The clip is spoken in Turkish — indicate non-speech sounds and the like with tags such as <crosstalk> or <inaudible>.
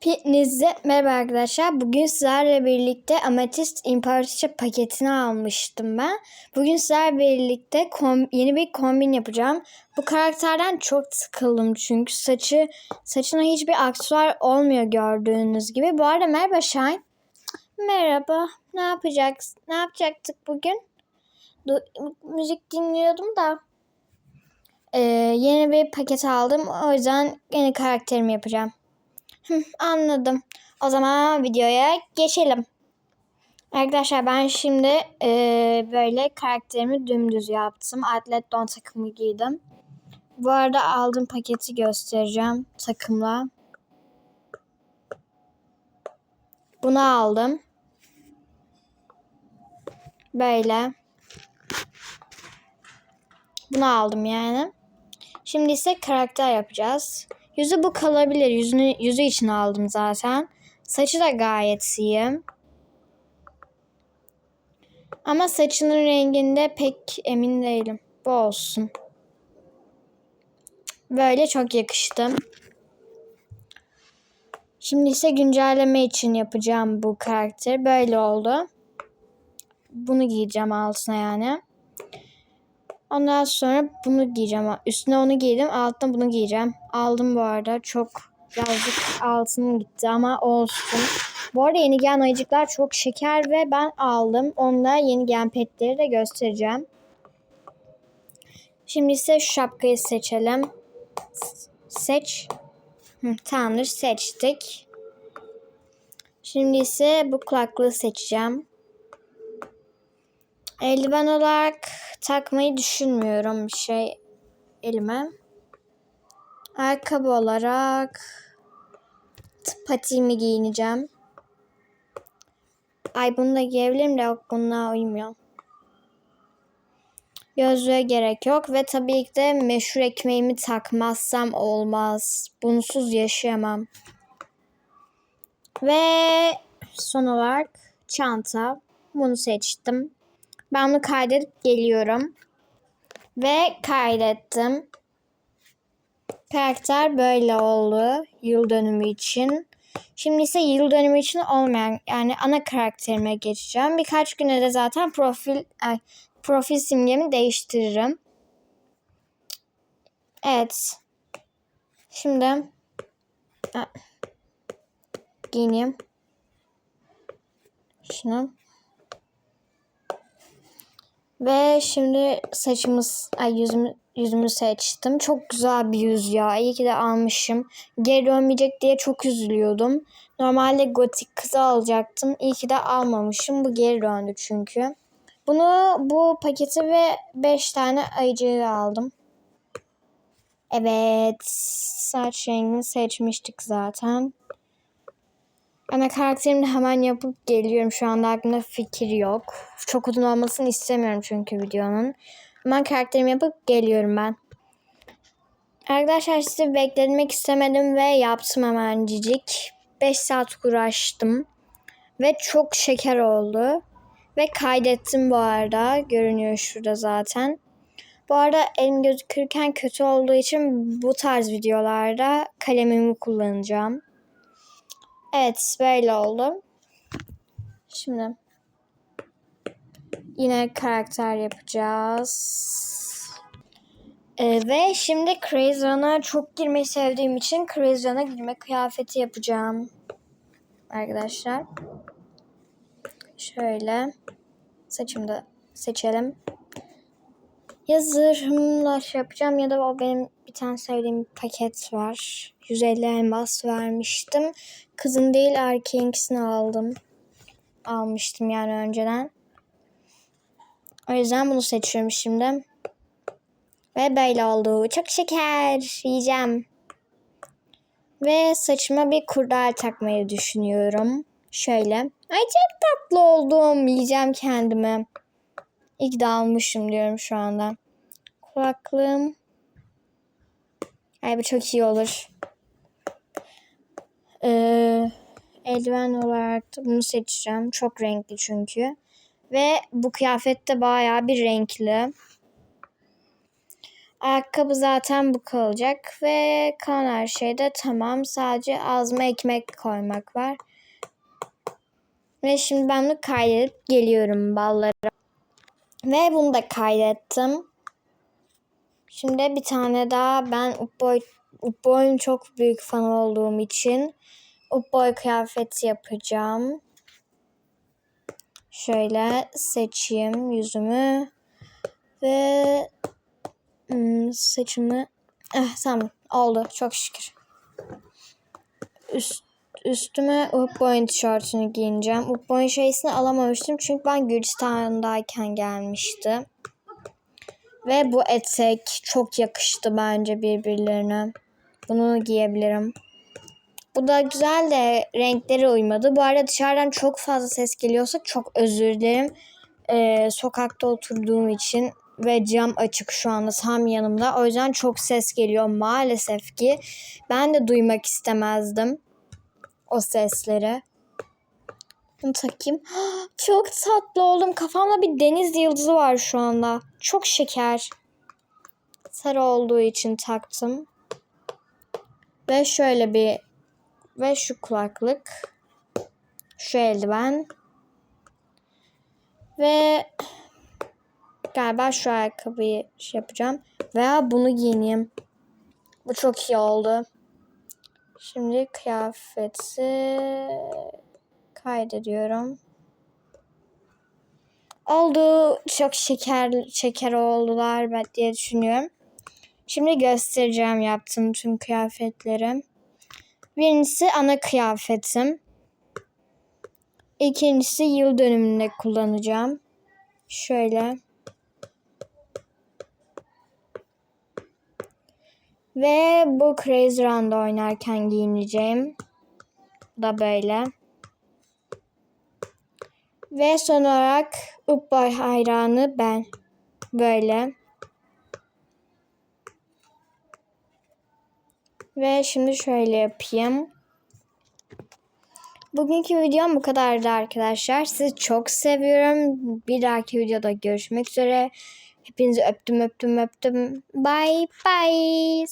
Hepinize merhaba arkadaşlar. Bugün sizlerle birlikte Ametist İmparatorça paketini almıştım ben. Bugün sizlerle birlikte yeni bir kombin yapacağım. Bu karakterden çok sıkıldım çünkü saçı saçına hiçbir aksesuar olmuyor gördüğünüz gibi. Bu arada merhaba Shine. Merhaba. Ne yapacaksın? Ne yapacaktık bugün? Du- müzik dinliyordum da. Ee, yeni bir paket aldım. O yüzden yeni karakterimi yapacağım. Anladım. O zaman videoya geçelim. Arkadaşlar ben şimdi e, böyle karakterimi dümdüz yaptım. Atlet don takımı giydim. Bu arada aldığım paketi göstereceğim takımla. Bunu aldım. Böyle. Bunu aldım yani. Şimdi ise karakter yapacağız. Yüzü bu kalabilir. Yüzünü, yüzü için aldım zaten. Saçı da gayet iyi. Ama saçının renginde pek emin değilim. Bu olsun. Böyle çok yakıştı. Şimdi ise güncelleme için yapacağım bu karakteri. Böyle oldu. Bunu giyeceğim altına yani. Ondan sonra bunu giyeceğim. Üstüne onu giydim. Altına bunu giyeceğim. Aldım bu arada. Çok birazcık altın gitti ama olsun. Bu arada yeni gelen ayıcıklar çok şeker ve ben aldım. Onunla yeni gelen petleri de göstereceğim. Şimdi ise şu şapkayı seçelim. Seç. Hı, tamamdır seçtik. Şimdi ise bu kulaklığı seçeceğim. Eldiven olarak takmayı düşünmüyorum bir şey elime. Ayakkabı olarak patiğimi giyineceğim. Ay bunu da giyebilirim de yok bununla uymuyor. Gözlüğe gerek yok ve tabii ki de meşhur ekmeğimi takmazsam olmaz. Bunsuz yaşayamam. Ve son olarak çanta. Bunu seçtim. Ben bunu kaydedip geliyorum. Ve kaydettim. Karakter böyle oldu yıl dönümü için. Şimdi ise yıl dönümü için olmayan yani ana karakterime geçeceğim. Birkaç güne de zaten profil ay, profil simgemi değiştiririm. Evet. Şimdi giyineyim. Şunu. Ve şimdi saçımız, ay yüzümü, yüzümü seçtim. Çok güzel bir yüz ya. İyi ki de almışım. Geri dönmeyecek diye çok üzülüyordum. Normalde gotik kızı alacaktım. İyi ki de almamışım. Bu geri döndü çünkü. Bunu bu paketi ve 5 tane ayıcığı aldım. Evet. Saç rengini seçmiştik zaten. Ana karakterimi de hemen yapıp geliyorum. Şu anda aklımda fikir yok. Çok uzun olmasını istemiyorum çünkü videonun. Hemen karakterimi yapıp geliyorum ben. Arkadaşlar sizi bekletmek istemedim ve yaptım hemen cicik. 5 saat uğraştım. Ve çok şeker oldu. Ve kaydettim bu arada. Görünüyor şurada zaten. Bu arada elim gözükürken kötü olduğu için bu tarz videolarda kalemimi kullanacağım. Evet böyle oldu. Şimdi yine karakter yapacağız. Ee, ve şimdi Crazy çok girmeyi sevdiğim için Crazy Run'a girme kıyafeti yapacağım. Arkadaşlar. Şöyle. Saçımı da seçelim. Ya zırhımla şey yapacağım ya da o benim bir tane sevdiğim paket var. 150 elmas vermiştim. Kızın değil erkeğinkisini aldım. Almıştım yani önceden. O yüzden bunu seçiyorum şimdi. Ve böyle oldu. Çok şeker. Yiyeceğim. Ve saçıma bir kurdal takmayı düşünüyorum. Şöyle. Ay çok tatlı oldum. Yiyeceğim kendime. İlk de almışım diyorum şu anda. Kulaklığım. Ay bu çok iyi olur. Ee, eldiven olarak bunu seçeceğim. Çok renkli çünkü. Ve bu kıyafet de bayağı bir renkli. Ayakkabı zaten bu kalacak ve kalan her şey de tamam. Sadece ağzıma ekmek koymak var. Ve şimdi ben bunu kaydedip geliyorum ballara. Ve bunu da kaydettim. Şimdi bir tane daha ben Upboy, Upboy'un çok büyük fanı olduğum için Upboy kıyafeti yapacağım. Şöyle seçeyim yüzümü ve hmm, saçımı eh, tamam oldu çok şükür. Üst, üstüme Upboy'un tişörtünü giyineceğim. Upboy'un şeysini alamamıştım çünkü ben Gürcistan'dayken gelmişti. Ve bu etek çok yakıştı bence birbirlerine. Bunu giyebilirim. Bu da güzel de renkleri uymadı. Bu arada dışarıdan çok fazla ses geliyorsa çok özür dilerim. Ee, sokakta oturduğum için ve cam açık şu anda tam yanımda. O yüzden çok ses geliyor maalesef ki. Ben de duymak istemezdim o sesleri. Bunu takayım. <gasps> Çok tatlı oldum. Kafamda bir deniz yıldızı var şu anda. Çok şeker. Sarı olduğu için taktım. Ve şöyle bir ve şu kulaklık. Şu eldiven. Ve galiba şu ayakkabıyı şey yapacağım. Veya bunu giyineyim. Bu çok iyi oldu. Şimdi kıyafeti kaydediyorum. Oldu. Çok şeker şeker oldular ben diye düşünüyorum. Şimdi göstereceğim yaptığım tüm kıyafetleri. Birincisi ana kıyafetim. İkincisi yıl dönümünde kullanacağım. Şöyle. Ve bu Crazy Run'da oynarken giyineceğim. Bu da böyle. Ve son olarak Upboy hayranı ben. Böyle. Ve şimdi şöyle yapayım. Bugünkü videom bu kadardı arkadaşlar. Sizi çok seviyorum. Bir dahaki videoda görüşmek üzere. Hepinizi öptüm öptüm öptüm. Bye bye.